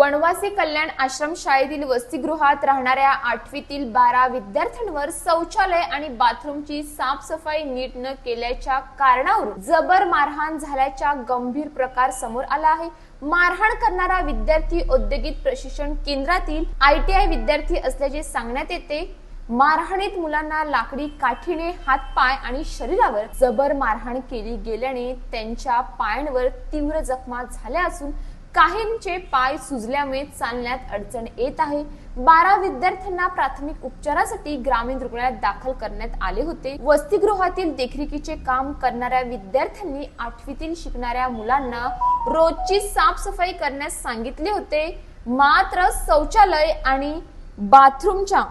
वनवासी कल्याण आश्रम शाळेतील वसतिगृहात राहणाऱ्या आठवीतील बारा विद्यार्थ्यांवर शौचालय आणि बाथरूमची साफसफाई नीट न केल्याच्या कारणावरून जबर मारहाण झाल्याचा गंभीर प्रकार समोर आला आहे. मारहाण करणारा विद्यार्थी औद्योगिक प्रशिक्षण केंद्रातील आयटीआय विद्यार्थी असल्याचे सांगण्यात येते. मारहाणीत मुलांना लाकडी काठीने हातपाय आणि शरीरावर जबर मारहाण केली गेल्याने त्यांच्या पायांवर तीव्र जखमा झाल्या असून काहींचे पाय सुजल्यामुळे चालण्यात अडचण येत आहे. बारा विद्यार्थ्यांना प्राथमिक उपचारासाठी ग्रामीण रुग्णालयात दाखल करण्यात आले होते. वसतिगृहातील देखरेखीचे काम करणाऱ्या विद्यार्थ्यांनी आठवीतील शिकणाऱ्या मुलांना रोजची साफसफाई करण्यास सांगितले होते. मात्र शौचालय आणि बाथरूमच्या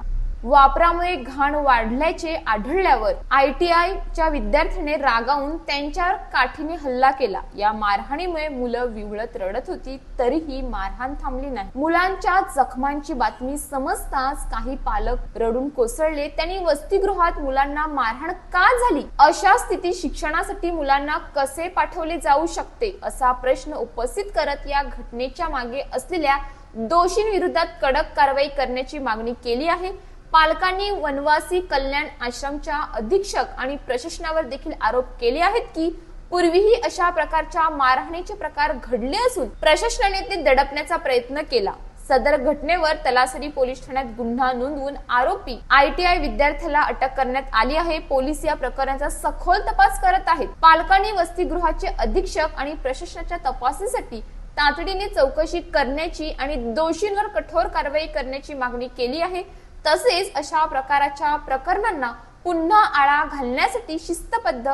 वापरामुळे घाण वाढल्याचे आढळल्यावर आय टी च्या विद्यार्थ्याने रागावून त्यांच्यावर काठीने हल्ला केला. या मारहाणीमुळे मुलं विवळत रडत होती तरीही मारहाण थांबली नाही. मुलांच्या जखमांची बातमी समजताच काही पालक रडून कोसळले. त्यांनी वसतिगृहात मुलांना मारहाण का झाली? अशा स्थितीत शिक्षणासाठी मुलांना कसे पाठवले जाऊ शकते? असा प्रश्न उपस्थित करत या घटनेच्या मागे असलेल्या दोषींविरोधात कडक कारवाई करण्याची मागणी केली आहे. पालकांनी वनवासी कल्याण आश्रमच्या अधीक्षक आणि प्रशासनावर देखील आरोप केले आहेत की पूर्वीही अशा प्रकारच्या मारहाणीचे प्रकार घडले असून प्रशासनाने ते दडपण्याचा प्रयत्न केला. सदर घटनेवर तलासरी पोलीस ठाण्यात गुन्हा नोंदवून आरोपी आय टी आय विद्यार्थ्याला अटक करण्यात आली आहे. पोलीस या प्रकरणाचा सखोल तपास करत आहेत. पालकांनी वसतिगृहाचे अधीक्षक आणि प्रशासनाच्या तपासासाठी तातडीने चौकशी करण्याची आणि दोषींवर कठोर कारवाई करण्याची मागणी केली आहे. तसेच अशा प्रकाराच्या प्रकरणांना पुन्हा आळा घालण्यासाठी शिस्तबद्ध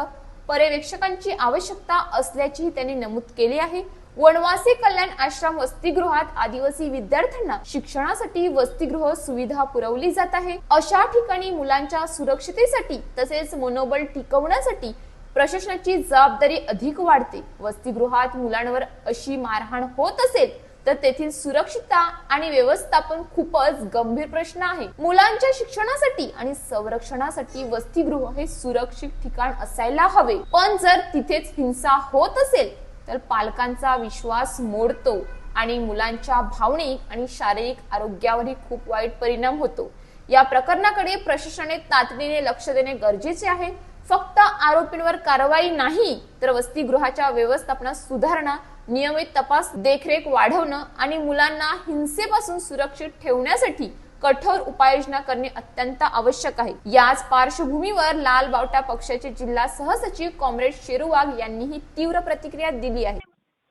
पर्यवेक्षकांची आवश्यकता असल्याचीही त्यांनी नमूद केले आहे. वनवासी कल्याण आश्रम वसतिगृहात आदिवासी विद्यार्थ्यांना शिक्षणासाठी वसतिगृह सुविधा पुरवली जात आहे. अशा ठिकाणी मुलांच्या सुरक्षतेसाठी तसेच मनोबल टिकवण्यासाठी प्रशासनाची जबाबदारी अधिक वाढते. वसतिगृहात मुलांवर अशी मारहाण होत असेल तर तेथील सुरक्षितता आणि व्यवस्थापन खूपच गंभीर प्रश्न आहे. मुलांच्या शिक्षणासाठी आणि संरक्षणासाठी वसतिगृह हे सुरक्षित ठिकाण असायला हवे. पण जर तिथेच हिंसा होत असेल तर पालकांचा विश्वास मोडतो आणि मुलांच्या भावनिक आणि शारीरिक आरोग्यावरही खूप वाईट परिणाम होतो. या प्रकरणाकडे प्रशासनाने तातडीने लक्ष देणे गरजेचे आहे. फक्त आरोपींवर कारवाई नाही तर वसतिगृहाच्या व्यवस्थापनात सुधारणा नियमित तपास देखरेख वाढवणं आणि मुलांना हिंसेपासून सुरक्षित ठेवण्यासाठी कठोर उपाययोजना करणे अत्यंत आवश्यक आहे. याच पार्श्वभूमीवर लाल बावटा पक्षाचे जिल्हा सहसचिव कॉम्रेड शेरुवाग यांनी ही तीव्र प्रतिक्रिया दिली आहे.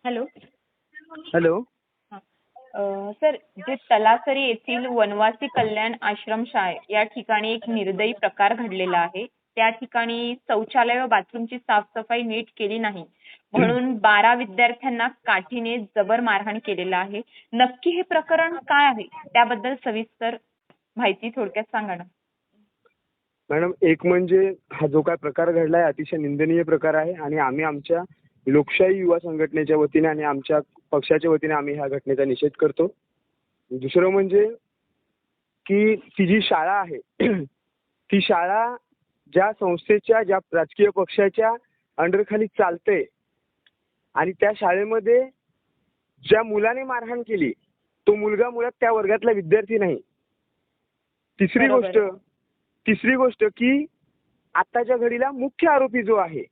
हॅलो. हॅलो. सर जे तलासरी येथील वनवासी कल्याण आश्रमशाळे या ठिकाणी एक निर्दयी प्रकार घडलेला आहे. त्या ठिकाणी शौचालय व बाथरूमची साफसफाई नीट केली नाही. म्हणून बारा विद्यार्थ्यांना काठीने जबर मारहाण केलेला आहे. नक्की हे प्रकरण काय आहे? त्याबद्दल सविस्तर माहिती थोडक्यात सांगा ना. मॅडम एक म्हणजे हा जो काय प्रकार घडला आहे अतिशय निंदनीय प्रकार आहे आणि आम्ही आमच्या लोकशाही युवा संघटनेच्या वतीने आणि आमच्या पक्षाच्या वतीने आम्ही ह्या घटनेचा निषेध करतो. दुसरं म्हणजे की ती जी शाळा आहे ती शाळा ज्या संस्थेच्या ज्या राजकीय पक्षाच्या अंडरखाली चालते आणि त्या शाळेमध्ये ज्या मुलाने मारहाण केली तो मुलगा मुळात त्या वर्गातला विद्यार्थी नाही. तिसरी. गोष्ट तिसरी गोष्ट की आत्ताच्या घडीला मुख्य आरोपी जो आहे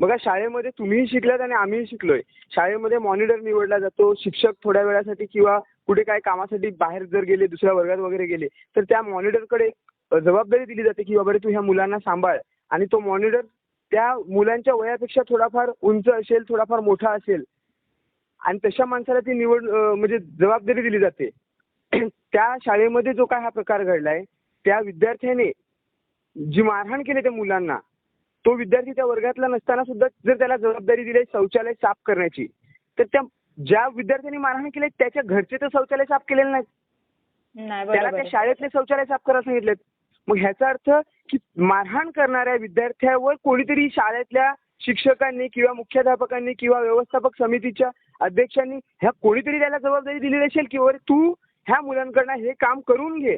बघा शाळेमध्ये तुम्हीही शिकलात आणि आम्हीही शिकलोय. शाळेमध्ये मॉनिटर निवडला जातो शिक्षक थोड्या वेळासाठी किंवा कुठे काय कामासाठी बाहेर जर गेले दुसऱ्या वर्गात वगैरे गेले तर त्या मॉनिटरकडे जबाबदारी दिली जाते की बाबा रे तू ह्या मुलांना सांभाळ. आणि तो मॉनिटर त्या मुलांच्या वयापेक्षा थोडाफार उंच असेल थोडाफार मोठा असेल. आणि तशा माणसाला ती निवड म्हणजे जबाबदारी दिली जाते. त्या शाळेमध्ये जो काय हा प्रकार घडलाय त्या विद्यार्थ्याने जी मारहाण केली त्या मुलांना तो विद्यार्थी त्या वर्गातला नसताना सुद्धा जर त्याला जबाबदारी दिली शौचालय साफ करण्याची तर त्या ज्या विद्यार्थ्यांनी मारहाण केली त्याच्या घरचे तर शौचालय साफ केलेले नाहीत. नाही त्याला त्या. शाळेतले शौचालय साफ करायला सांगितलेत. मग ह्याचा अर्थ की मारहाण करणाऱ्या विद्यार्थ्यावर कोणीतरी शाळेतल्या शिक्षकांनी किंवा मुख्याध्यापकांनी किंवा व्यवस्थापक समितीच्या अध्यक्षांनी ह्या कोणीतरी त्याला जबाबदारी दिलेली असेल की "अरे तू ह्या मुलांकडनं हे काम करून घे.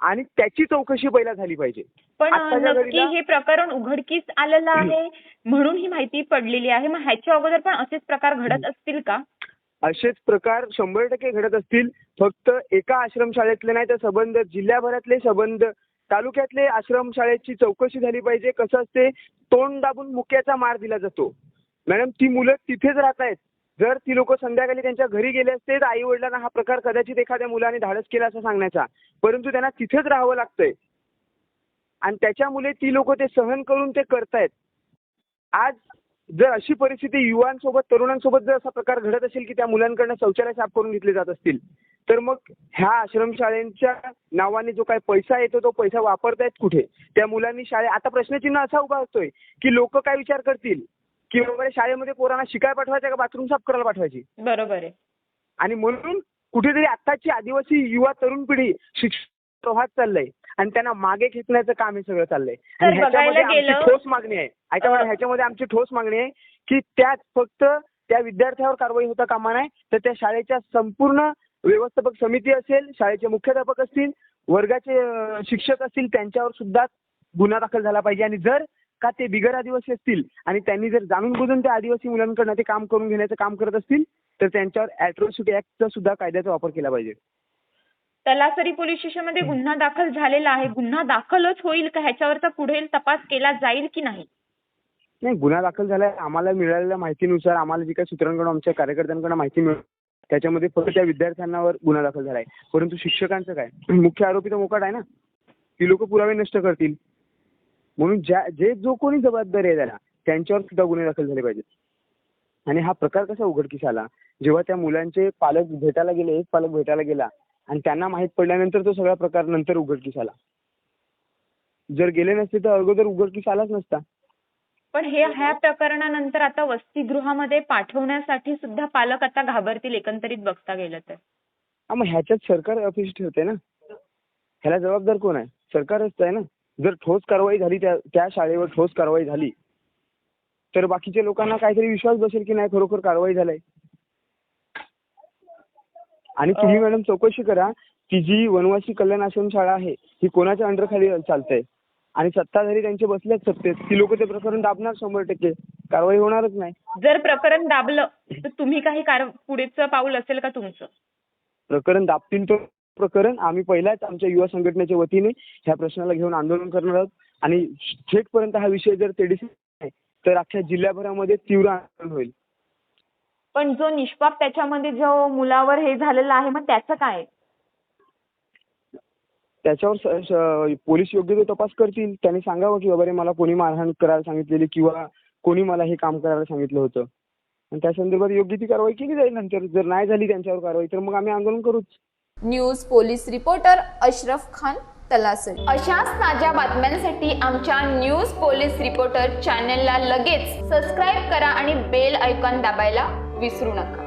आणि त्याची चौकशी पहिला झाली पाहिजे. पण नक्की हे प्रकरण उघडकीस आलेलं आहे म्हणून ही माहिती पडलेली आहे. मग ह्याच्या अगोदर पण असेच प्रकार घडत असतील का? असेच प्रकार शंभर टक्के घडत असतील. फक्त एका आश्रमशाळेतले नाही तर संबंध जिल्ह्याभरातले संबंध तालुक्यातले आश्रमशाळेची चौकशी झाली पाहिजे. कसं असते? तोंड दाबून मुक्याचा मार दिला जातो. मॅडम ती मुलं तिथेच राहत आहेत जर ती लोक संध्याकाळी त्यांच्या घरी गेले असते तर आई वडिलांना हा प्रकार कदाचित एखाद्या मुलाने धाडस केला असं सांगण्याचा. परंतु त्यांना तिथेच राहावं लागतंय. आणि त्याच्यामुळे ती लोक ते सहन करून ते करतायत. आज जर अशी परिस्थिती युवांसोबत तरुणांसोबत जर असा प्रकार घडत असेल की त्या मुलांकडनं शौचालय साफ करून घेतले जात असतील तर मग ह्या आश्रमशाळेच्या नावाने जो काय पैसा येतो तो पैसा वापरतायत कुठे? त्या मुलांनी शाळे आता प्रश्नचिन्ह असा उभा असतोय की लोक काय विचार करतील? की बाबा रे शाळेमध्ये पोरांना शिकाय पाठवायचं का? बाथरूम साफ करायला पाठवायची? बरोबर आहे. आणि म्हणून कुठेतरी आत्ताची आदिवासी युवा तरुण पिढी शिक्षण प्रवाहात चाललंय. आणि त्यांना मागे खेचण्याचं काम हे सगळं चाललंय. ह्याच्यामध्ये आमची ठोस मागणी आहे. मॅडम ह्याच्यामध्ये आमची ठोस मागणी आहे की त्यात फक्त त्या विद्यार्थ्यावर कारवाई होता कामा नये. तर त्या शाळेच्या संपूर्ण व्यवस्थापक समिती असेल शाळेचे मुख्याध्यापक असतील वर्गाचे शिक्षक असतील त्यांच्यावर सुद्धा गुन्हा दाखल झाला पाहिजे. आणि जर का ते बिगर आदिवासी असतील आणि त्यांनी जर जाणून बुजून त्या आदिवासी मुलांकडनं ते काम करून घेण्याचं काम करत असतील तर त्यांच्यावर ॲट्रॉसिटी ऍक्टचा सुद्धा कायद्याचा वापर केला पाहिजे. तलासरी पोलीस स्टेशनमध्ये गुन्हा दाखल झालेला आहे. गुन्हा दाखलच होईल का? ह्याच्यावरचा पुढील तपास केला जाईल की नाही? नाही गुन्हा दाखल झालाय. आम्हाला मिळालेल्या माहितीनुसार आम्हाला जी काही सूत्रांकडून आमच्या कार्यकर्त्यांकडून माहिती मिळत त्याच्यामध्ये फक्त त्या विद्यार्थ्यांवर गुन्हा दाखल झालाय. परंतु शिक्षकांचं काय? मुख्य आरोपी तर मोकाट आहे ना? ती लोक पुरावे नष्ट करतील. म्हणून ज्या जे जो कोणी जबाबदारी आहे त्याला त्यांच्यावर सुद्धा गुन्हे दाखल झाले पाहिजेत. आणि हा प्रकार कसा उघडकीस आला? जेव्हा त्या मुलांचे पालक भेटायला गेले एक पालक भेटायला गेला आणि त्यांना माहीत पडल्यानंतर तो सगळा प्रकार नंतर उघडकीस आला. जर गेले नसते तर अगोदर उघडकीस आलाच नसता. पण हे ह्या प्रकरणानंतर आता वसतिगृहामध्ये पाठवण्यासाठी सुद्धा पालक आता घाबरतील एकंदरीत बघता गेलं तर. हा मग ह्याच्यात सरकार अपेक्षित ठेवते ना? ह्याला जबाबदार कोण आहे? सरकारच आहे ना? जर ठोस कारवाई झाली त्या त्या शाळेवर ठोस कारवाई झाली तर बाकीच्या लोकांना काहीतरी विश्वास बसेल की नाही खरोखर कारवाई झालाय? आणि तुम्ही. मॅडम चौकशी करा की जी वनवासी कल्याण आश्रम शाळा आहे ही कोणाच्या अंडर खाली चालतंय आणि सत्ताधारी त्यांचे बसलेच सत्तेत ती लोक ते प्रकरण दाबणार शंभर टक्के. कारवाई होणारच नाही. जर प्रकरण दाबलं तर तुम्ही काही कार पुढेचं पाऊल असेल का तुमचं? प्रकरण दाबतील तो प्रकरण. आम्ही पहिलाच आमच्या युवा संघटनेच्या वतीने ह्या प्रश्नाला घेऊन आंदोलन करणार आहोत. आणि थेटपर्यंत हा विषय जर तेडीस तर अख्ख्या जिल्ह्याभरामध्ये तीव्र आंदोलन होईल. पण जो निष्पाप त्याच्यामध्ये जो मुलावर हे झालेलं आहे मग त्याचं काय? त्याच्यावर पोलीस योग्य तो तपास करतील. त्यांनी सांगावं की बाबा रे मला कोणी मारहाण करायला सांगितलेली किंवा कोणी मला हे काम करायला सांगितलं होतं. आणि त्या संदर्भात योग्य ती कारवाई केली जाईल नंतर. जर नाही झाली त्यांच्यावर कारवाई तर मग आम्ही आंदोलन करूच. News police reporter Ashraf Khan Talasari. अशाच ताज्या बातम्यांसाठी आमच्या न्यूज पोलीस रिपोर्टर चॅनलला लगेच सबस्क्राईब करा आणि बेल आयकॉन दाबायला विसरू नका.